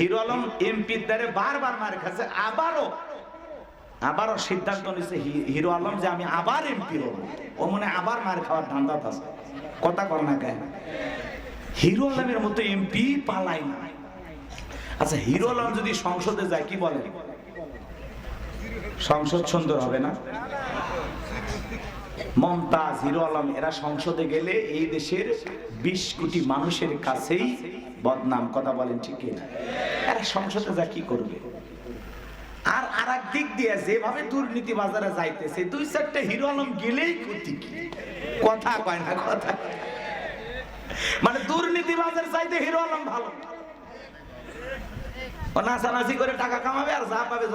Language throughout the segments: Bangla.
হিরো আলম এমপির দ্বারে বারবার মার খাচ্ছে। আবারও আবারও সিদ্ধান্ত হি- হিরো আলম যে আমি আবার এমপি হব। ও মনে আবার মার খাওয়ার ধান্দা আছে। কথা কর না কেন? হিরো আলমের মতো এমপি পালাই না। আচ্ছা হিরো আলম যদি সংসদে যায়, কি বলে? সংসদ সুন্দর হবে না? মমতাজ, হিরো আলম, এরা সংসদে গেলে এই দেশের বিশ কোটি মানুষের কাছেই বদনাম। কথা বলেন ঠিক কিনা? সংসদে যা কি করবে? আর আর দিক দিয়ে যেভাবে দুর্নীতি বাজারে যাইতেছে, দুই চারটা হিরো আলম গেলেই ক্ষতি কি? কথা কয় না, কথা মানে দুর্নীতি বাজার চাইতে হিরো আলম ভালো। নাচানাচি করে টাকা কামাবে আর যা পাবে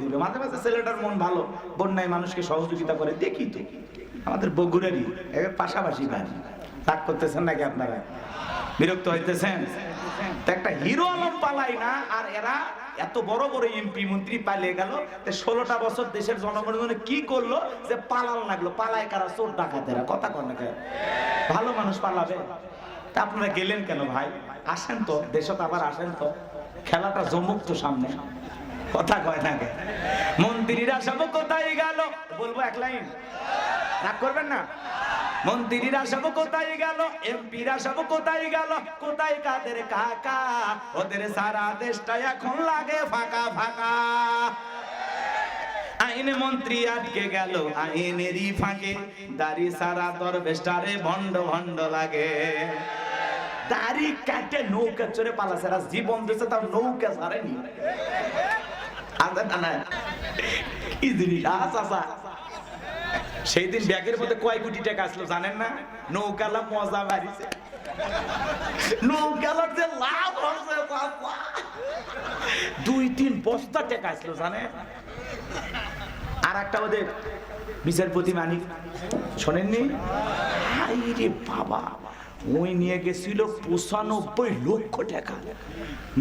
দিবে। মাঝে মাঝে ছেলেটার মন ভালো, বন্যায় মানুষকে সহযোগিতা করে। দেখি আমাদের বগুড়ারই পাশাপাশি করতেছেন নাকি আপনারা? বিরক্ত হইতেছেন? একটা হিরো আলম পালাই না, আর এরা এত বড় বড় এমপি, মন্ত্রী পালিয়ে গেল ষোলোটা বছর দেশের জনগণের জন্য কি করল? যে পালাল লাগল পালায় কারা? চোর ডাকাতেরা কথা কেন? ভালো মানুষ পালাবে। তা আপনারা গেলেন কেন ভাই? আসেন তো, দেশত আবার আসেন তো। খেলাটা জমুক তো সামনে। কথা কয় না মন্ত্রীরা সব কোথায় গেল? বলব এক লাইন। রাগ করবেন না? মন্ত্রীরা সব কোথায় গেল? এমপিরা সব কোথায় গেল? কোথায় কাদের কাকা? ওদের সারা দেশটা এখন লাগে ফাঁকা ফাঁকা। আইন মন্ত্রী আটকে গেল আইনেরই ফাঁকে। দাড়ি সারা দরবেশটারে ভণ্ড ভণ্ড লাগে। দাড়ি কাটে নৌকা চড়ে পালাছে আর জীবন দিচ্ছে তার নৌকা ছাড়েনি আচ্ছা, না। কি জিনিস আচ্ছা সেই দিন ব্যাগের মধ্যে কয় কোটি টাকা আসলো জানেন না? নৌকালা মজা বাড়িছে। নৌকালার যে লাভ হচ্ছে দুই তিন বস্তা টাকা আসলো, জানেন? আর একটা ওদের বিচারপতি মানিক, শোনেননি? হাই রে বাবা, ওই নিয়ে গেছিল পঁচানব্বই লক্ষ টাকা।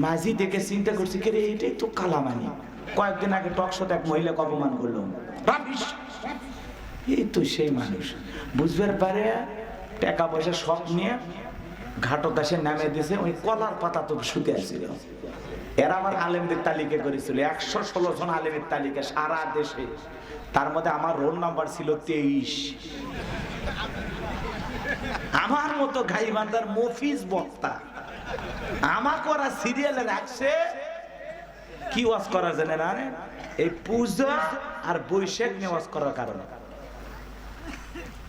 মাঝি দেখে চিন্তা করছি কে রে এটাই তো কালামানি। কয়েকদিন আগে টকশোতে এক মহিলাকে অপমান করল। রাবিশ এই তো সেই মানুষ। বুঝবার পারে টাকা পয়সা সব নিয়ে ঘাটো দাসে নামে দিয়েছে ওই কলার পাতা তো শুতে আসছিল। এরা আমার আলেমদের তালিকা করেছিল, একশো ষোলো জন আলেমের তালিকা সারা দেশে। তার মধ্যে আমার রোল নাম্বার ছিল তেইশ। আমার মতো গাইবান্ধার মফিজ বক্তা। আমাকে করা সিরিয়ালে রাখছে, কি ওয়াজ করার জন্য না এই পূজা আর বৈশাখ নিয়ে ওয়াজ করার কারণে।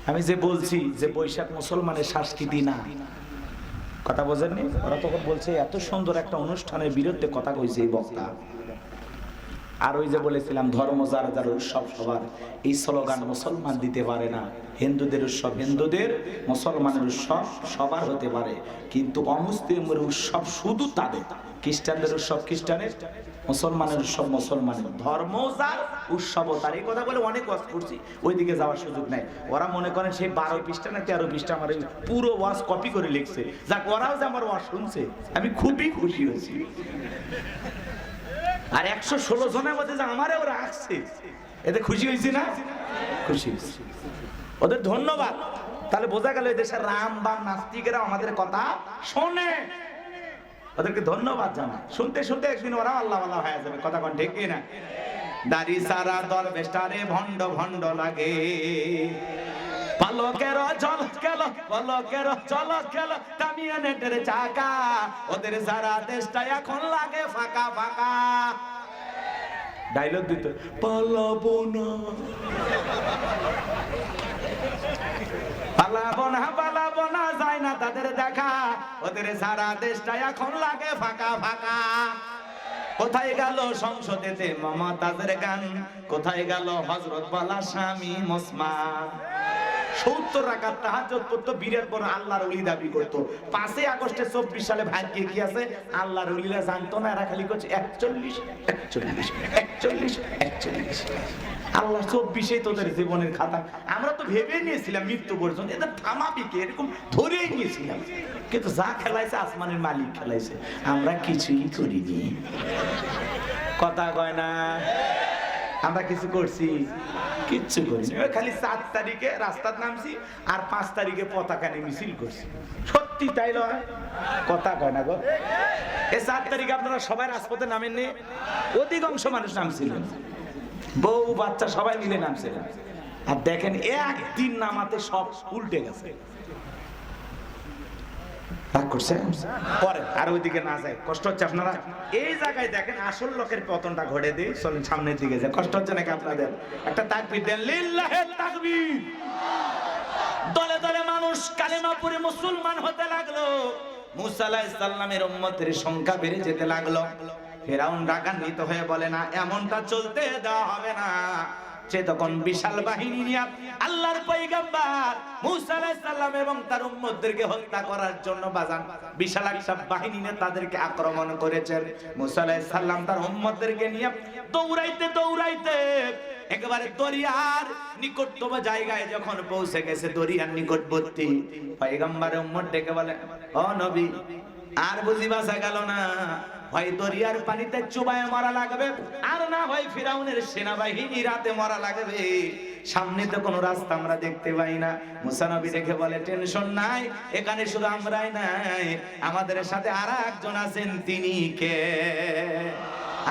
আমি যে বলছি যে বৈশাখ মুসলমানের সংস্কৃতি না কথা বোঝেননি? ওরা তখন বলছে, এত সুন্দর একটা অনুষ্ঠানের বিরুদ্ধে কথা কইছে এই বক্তা। আর ওই যে বলেছিলাম, ধর্ম যার যার উৎসব সবার, এই স্লোগান মুসলমান দিতে পারে না। হিন্দুদের উৎসব হিন্দুদের, মুসলমানের উৎসব সবার হতে পারে। কিন্তু অমুসলিমের উৎসব শুধু তাদের। খ্রিস্টানদের উৎসব খ্রিস্টানের, মুসলমানের উৎসব মুসলমানের। ধর্ম যার উৎসব তার এই কথা বলে অনেক ওয়াজ করছি, ওইদিকে যাওয়ার সুযোগ নাই। ওরা মনে করেন সেই বারো পৃষ্ঠা না তেরো পৃষ্ঠা আমার পুরো ওয়াজ কপি করে লিখছে। যাক, ওরাও যে আমার ওয়াজ শুনছে, আমি খুবই খুশি হয়েছি। আর একশো ষোলো জনের মধ্যে যে আমারে ওরা আসছে, এতে খুশি হয়েছি না? খুশি হয়েছি। ওদের ধন্যবাদ। তাহলে বোঝা গেল দেশের রাম বাম নাস্তিকেরা আমাদের কথা শোনে। ওদেরকে ধন্যবাদ জানা শুনতে শুনতে একদিন ওরা আল্লাহ আল্লাহ হয়ে যাবে। কথা কোন ঠিক না দাড়ি সারা দল বেস্টারে ভণ্ড ভণ্ড লাগে। পালকের জল গেল পলকের চল গেল তামিয়া নেটের চাকা। ওদের সারা দেশটা এখন লাগে ফাঁকা ফাঁকা। ডায়লগ দিত, পালাবো না। পালাবো না আল্লাহর দাবি করতো। পাঁচই আগস্টে চব্বিশ সালে ভাগ্যে কি আছে? আল্লাহর অলিরা জানতো না, এরা খালি করছে একচল্লিশ একচল্লিশ একচল্লিশ একচল্লিশ। আল্লাহ চব্বিশে তোদের জীবনের খাতা। আমরা তো ভেবে নিয়েছিলাম মৃত্যু পর্যন্ত। এদের থামাবি কে? এরকম ধরেই নিয়েছিলাম। কিন্তু যা খেলাইছে, আসমানের মালিক খেলাইছে। আমরা কিছুই করিনি। কথা কয় না? আমরা কিছু করছি? কিচ্ছু করছি খালি চার তারিখে রাস্তার নামছি আর পাঁচ তারিখে পতাকা নিয়ে মিছিল করছি। সত্যি তাই নয় কথা কয় না গো। এই সাত তারিখে আপনারা সবাই রাজপথে নামেননি? অধিকাংশ মানুষ নামছিলেন। বউ বাচ্চা সবাই মিলে নামছে। আর দেখেন একদিন নামাতে সব উল্টে গেছে। কষ্ট হচ্ছে আপনারা। এই জায়গায় দেখেন আসল লোকের পতনটা যায় কষ্ট হচ্ছে নাকি একটা দেন দলে দলে মানুষ হতে লাগল। সংখ্যা বেড়ে যেতে লাগল। ফেরাউন রাগান্বিত হয়ে বলে, না, এমনটা চলতে দেওয়া হবে না। সে তখন বিশাল বাহিনী নিয়ে আল্লাহর পয়গাম্বার মুসা আলাইহিস সালাম এবং তার উম্মতদেরকে হত্যা করার জন্য বাজান বিশাল একটা বাহিনী নিয়ে তাদেরকে আক্রমণ করেছেন। মুসা আলাইহিস সালাম তার উম্মতদেরকে নিয়ে দৌড়াইতে দৌড়াইতে একেবারে দরিয়ার নিকটতম জায়গায় যখন পৌঁছে গেছে, দরিয়ার নিকটবর্তী পয়গম্বরের উম্মত ডেকে বলে, ও নবী, আর বুঝি বাসা গেল না? হয় দরিয়ার পানিতে চুবায় মারা লাগবে, আর না হয় ফিরাউনের সেনাবাহিনী রাতে মারা লাগবে। সামনে তো কোনো রাস্তা আমরা দেখতে পাই না। মুসানবী দেখে বলে, টেনশন নাই, এখানে শুধু আমরাই নাই। আমাদের সাথে আর একজন আছেন, তিনি কে?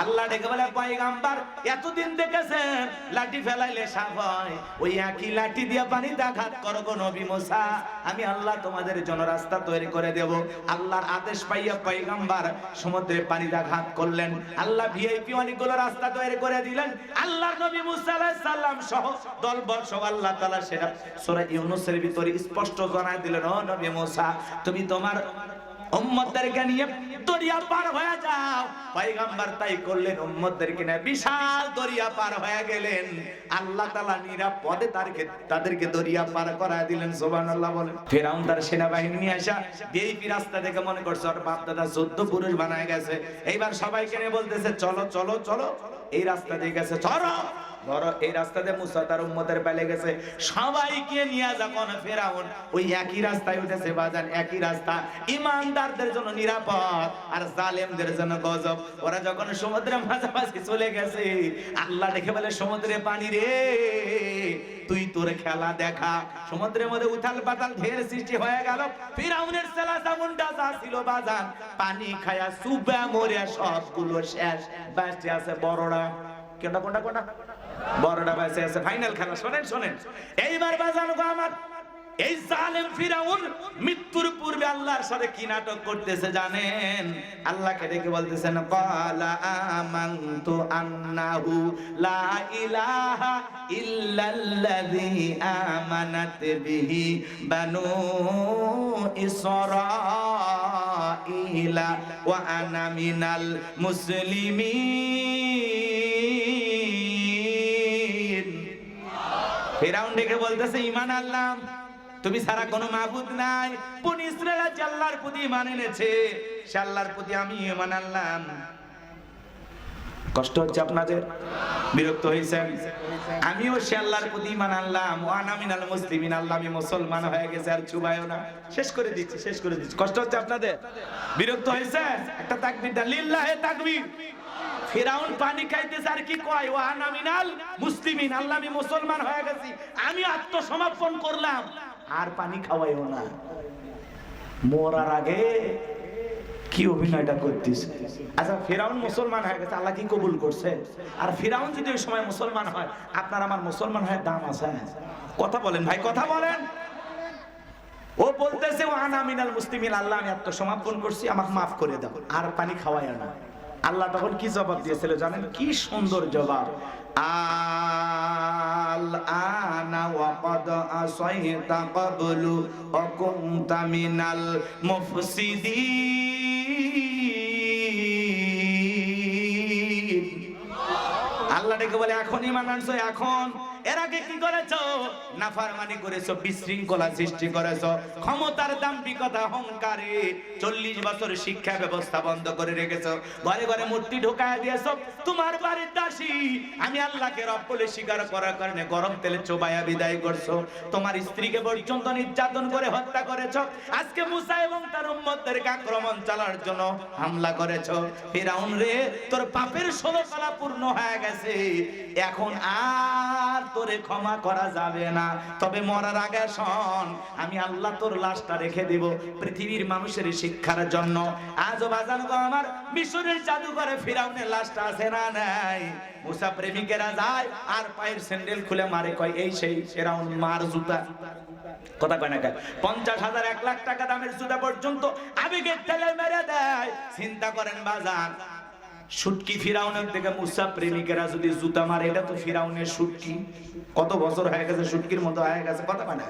আল্লাহ ডেকে বলে, পয়গাম্বার, এতদিন দেখেছেন, লাঠি ফেলাইলে সাপ হয়। ওই একই লাঠি দিয়ে পানিতে আঘাত করো গো নবী মুসা। আমি আল্লাহ তোমাদের জন্য রাস্তা তৈরি করে দেব। আল্লাহর আদেশ পাইয়া পয়গাম্বার সমুদ্রে পানিতে আঘাত করলেন। আল্লাহ ভিআইপি অনেকগুলো রাস্তা তৈরি করে দিলেন। আল্লাহর নবী মুসা আলাইহিস সালাম সহ দলবল সহ আল্লাহ তাআলা সেটা সূরা ইউনূসের ভিতরে স্পষ্ট জানায় দিলেন, ও নবী মুসা, তুমি তোমার উম্মতদেরকে নিয়ে দরিয়া পার হয়ে যাও। পয়গম্বর তাই করলেন উম্মতদেরকে নিয়ে বিশাল দরিয়া পার হয়ে গেলেন। আল্লাহ তাআলা নিরাপদে তাদেরকে তাদেরকে দরিয়া পার করায় দিলেন, সুবহানাল্লাহ বলেন। ফেরাউন তার সেনাবাহিনী নিয়ে আসা বিএপি রাস্তা থেকে মনে করছে, ওর বাপ দাদা চোদ্দ পুরুষ বানায় গেছে। এইবার সবাইকে বলতেছে, চলো চলো চলো। এই রাস্তা দিয়ে গেছে, চলো। ধরো, এই রাস্তাতে মুসা তার উম্মতের পেলে গেছে। সবাইকে নিয়ে যখন ফেরাউন ওই একই রাস্তায় উঠেছে, বাজান, একই রাস্তা। ইমানদারদের জন্য নিরাপদ আর জালেমদের জন্য গজব। ওরা যখন সমুদ্রের মাঝামাঝি চলে গেছে, আল্লাহ দেখে বলে সমুদ্রে পানি রে, তুই তোর খেলা দেখা। সমুদ্রের মধ্যে উথাল পাতাল ঢের সৃষ্টি হয়ে গেল। ফিরাউনের সেলা মুন্ডা যা ছিল, বাজান, পানি খায়া সুবা মরে সবগুলো শেষ। বাঁচতে আছে বড়রা। কোনটা কোনটা কোনটা? বড়টা বেঁচে আছে ফাইনাল খেলা, শোনেন শোনেন। এইবার বাজানো গো আমার, এই জালেম ফিরাউন মৃত্যুর পূর্বে আল্লাহর সাথে কি নাটক করতেছে জানেন? আল্লাহকে ডেকে বলতেছেন ক্বালা আমানতু আন্নাহু লা ইলাহা ইল্লাল্লাযী আমানাত বিহি বানু ইসরাঈলা ওয়া আনা মিনাল মুসলিমিন ফেরাউন ডেকে বলতেছে ইমান আল্লাহ তুমি ছাড়া কোনো মাহবুদ নাই। কোন ইসরায়েল আজ আল্লাহর প্রতি ইমান এনেছে? সে আল্লাহর প্রতি আমি ইমান আনলাম। কষ্ট হচ্ছে আপনাদের? বিরক্ত হয়েছেন আমিও সে আল্লাহর প্রতি ইমান আনলাম। আনামিনাল মুসলিমিন, আল্লাহ আমি মুসলমান হয়ে গেছে, আর চুবায়ও না। শেষ করে দিচ্ছি, শেষ করে দিচ্ছি। কষ্ট হচ্ছে আপনাদের? বিরক্ত হয়েছেন একটা তাকবীর লিল্লাহে তাকবীর। ফেরাউন পানি খাইতেছে আর কি কয়? ও আনামিনাল মুসলিমিন, আল্লাহ আমি মুসলমান হয়ে গেছি, আমি আত্মসমর্পণ করলাম। আর পানি খাওয়াইও না। মরার আগে কি অভিনয়টা করতেছে? আচ্ছা ফেরাউন মুসলমান হয়ে গেছে, আল্লাহ কি কবুল করছে? আর ফেরাউন যদি ওই সময় মুসলমান হয়, আপনার আমার মুসলমান হয়ে দাম আছে। কথা বলেন ভাই, কথা বলেন। ও বলতেছে ও আনা মিনাল মুসলিমিন, আল্লাহ আমি আত্মসমর্পণ করছি, আমাকে মাফ করে দাও। আর পানি খাওয়াই না। আল্লাহ তখন কি জবাব দিয়েছিল জানেন? কি সুন্দর জবাব। আল আল্লাহ ডেকে বলে, এখনই ইমান আনছো এখন। এর আগে কি করেছ? নাফারমানি করেছ, বিশৃঙ্খলা সৃষ্টি করেছ। ক্ষমতার দাম্ভিকতা, অহংকারে চল্লিশ বছর শিক্ষা ব্যবস্থা বন্ধ করে রেখেছো। ঘরে ঘরে মূর্তি ঢোকায় দিয়েছ। তোমার বাড়ির দাসী, আমি আল্লাহকে রব বলে স্বীকার করার কারণে গরম তেলে চোবায়া বিদায় করছ। তোমার স্ত্রীকে পর্যন্ত নির্যাতন করে হত্যা করেছ। আজকে মুসা এবং তার উম্মতদেরকে আক্রমণ চালার জন্য হামলা করেছ। ফিরাউন রে, তোর পাপের ষোলো কলা পূর্ণ হয়ে গেছে। এখন আর তোরে ক্ষমা করা যাবে না। তবে মরার আগে শোন, আমি আল্লাহ তোর লাশটা রেখে দিব পৃথিবীর মানুষের শিক্ষার জন্য। আজও বাজান গো আমার, মিশরের জাদুঘরে ফিরাউনের লাশটা আছে না নাই? মুসা প্রেমিকেরা যায়, আর পায়ের স্যান্ডেল খুলে মারে, কয়, এই সেই ফেরাউন, মার জুতা। কথা কয় না কয় পঞ্চাশ হাজার এক লাখ টাকা দামের জুতা পর্যন্ত আবেগের তেলে মেরে দেয়। চিন্তা করেন বাজান সুটকি ফিরাউনের থেকে মুসা প্রেমিকেরা যদি জুতা মারে, এটা তো ফিরাউনের সুটকি। কত বছর হয়ে গেছে সুটকির মতো হয়ে গেছে, কথা মানে